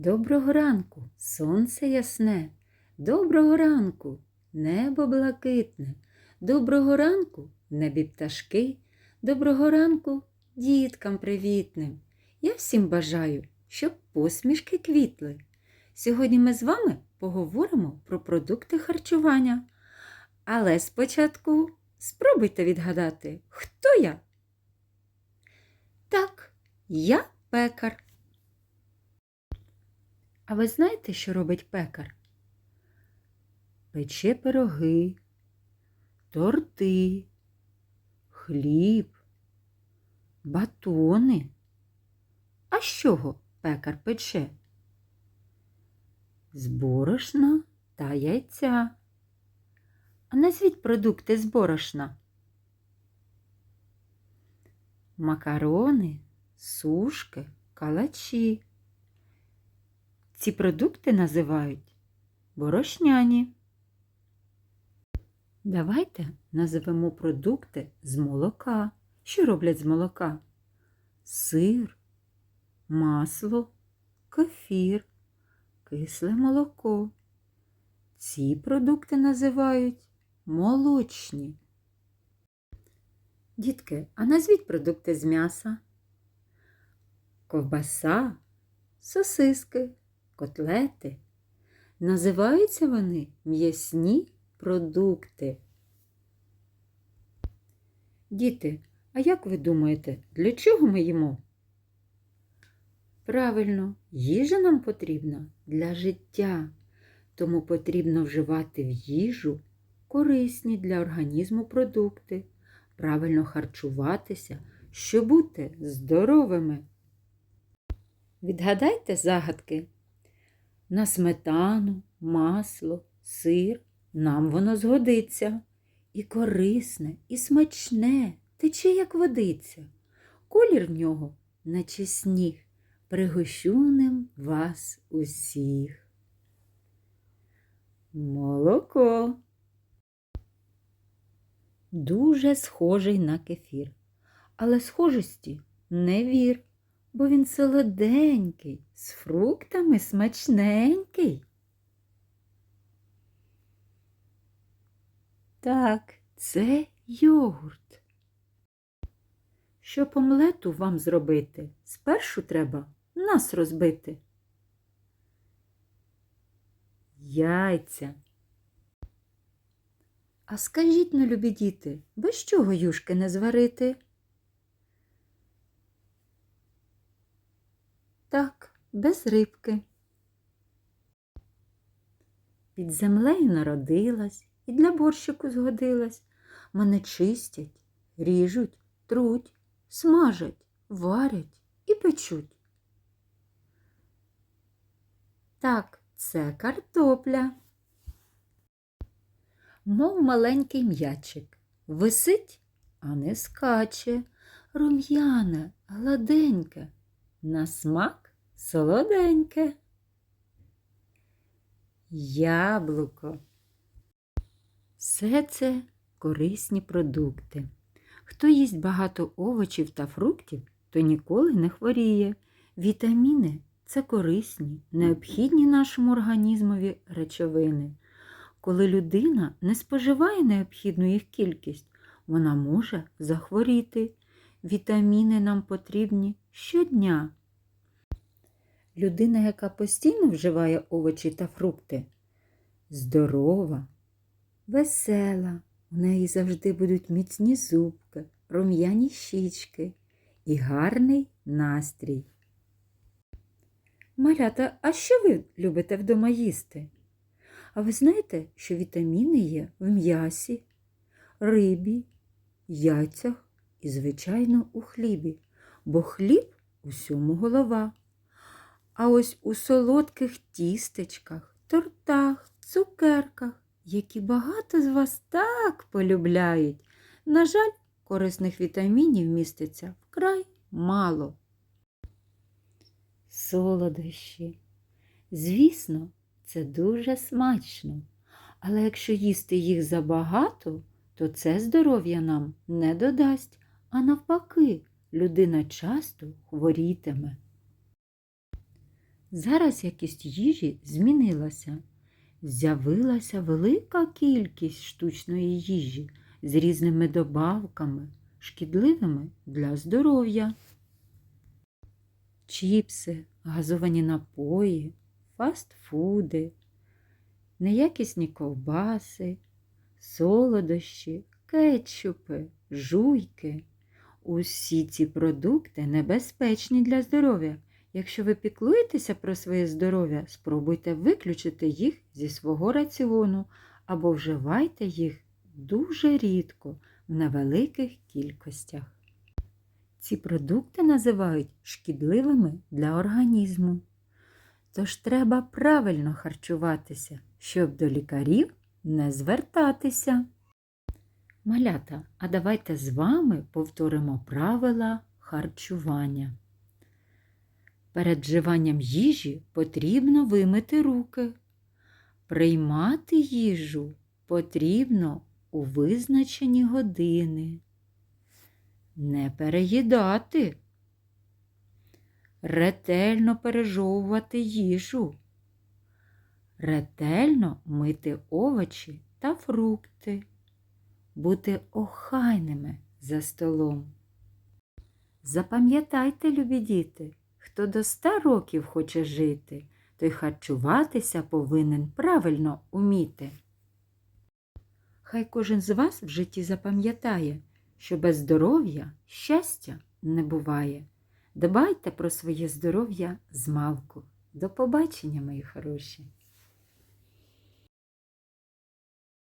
Доброго ранку, сонце ясне, доброго ранку, небо блакитне, доброго ранку, небі пташки, доброго ранку діткам привітним. Я всім бажаю, щоб посмішки квітли. Сьогодні ми з вами поговоримо про продукти харчування. Але спочатку спробуйте відгадати, хто я? Так, я пекар. А ви знаєте, що робить пекар? Пече пироги, торти, хліб, батони. А з чого пекар пече? З борошна та яйця. А назвіть продукти з борошна. Макарони, сушки, калачі. Ці продукти називають борошняні. Давайте називемо продукти з молока. Що роблять з молока? Сир, масло, кефір, кисле молоко. Ці продукти називають молочні. Дітки, а назвіть продукти з м'яса? Ковбаса, сосиски, котлети. Називаються вони м'ясні продукти. Діти, а як ви думаєте, для чого ми їмо? Правильно, їжа нам потрібна для життя, тому потрібно вживати в їжу корисні для організму продукти, правильно харчуватися, щоб бути здоровими. Відгадайте загадки. На сметану, масло, сир нам воно згодиться. І корисне, і смачне, тече, як водиця. Колір нього, наче сніг, пригощу ним вас усіх. Молоко. Дуже схожий на кефір, але схожості не вір бо він солоденький, з фруктами смачненький. Так, це йогурт. Щоб омлету вам зробити, спершу треба нас розбити. Яйця. А скажіть, ну, любі діти, без чого юшки не зварити? Так, без рибки. Під землею народилась і для борщику згодилась. Мене чистять, ріжуть, труть, смажать, варять і печуть. Так, це картопля. Мов маленький м'ячик. Висить, а не скаче, рум'яне, гладеньке. На смак солоденьке. Яблуко. Все це корисні продукти. Хто їсть багато овочів та фруктів, то ніколи не хворіє. Вітаміни це корисні, необхідні нашому організмові речовини. Коли людина не споживає необхідну їх кількість, вона може захворіти. Вітаміни нам потрібні щодня. Людина, яка постійно вживає овочі та фрукти, здорова, весела, у неї завжди будуть міцні зубки, рум'яні щічки і гарний настрій. Малята, а що ви любите вдома їсти? А ви знаєте, що вітаміни є в м'ясі, рибі, яйцях і, звичайно, у хлібі, бо хліб усьому голова. А ось у солодких тістечках, тортах, цукерках, які багато з вас так полюбляють. На жаль, корисних вітамінів міститься вкрай мало. Солодощі. Звісно, це дуже смачно, але якщо їсти їх забагато, то це здоров'я нам не додасть, а навпаки, людина часто хворітиме. Зараз якість їжі змінилася. З'явилася велика кількість штучної їжі з різними добавками, шкідливими для здоров'я. Чіпси, газовані напої, фастфуди, неякісні ковбаси, солодощі, кетчупи, жуйки. Усі ці продукти небезпечні для здоров'я. Якщо ви піклуєтеся про своє здоров'я, спробуйте виключити їх зі свого раціону або вживайте їх дуже рідко в невеликих кількостях. Ці продукти називають шкідливими для організму. Тож треба правильно харчуватися, щоб до лікарів не звертатися. Малята, а давайте з вами повторимо правила харчування. Перед вживанням їжі потрібно вимити руки. Приймати їжу потрібно у визначені години. Не переїдати. Ретельно пережовувати їжу. Ретельно мити овочі та фрукти. Бути охайними за столом. Запам'ятайте, любі діти, хто до ста років хоче жити, той харчуватися повинен правильно уміти. Хай кожен з вас в житті запам'ятає, що без здоров'я щастя не буває. Дбайте про своє здоров'я з малку. До побачення, мої хороші!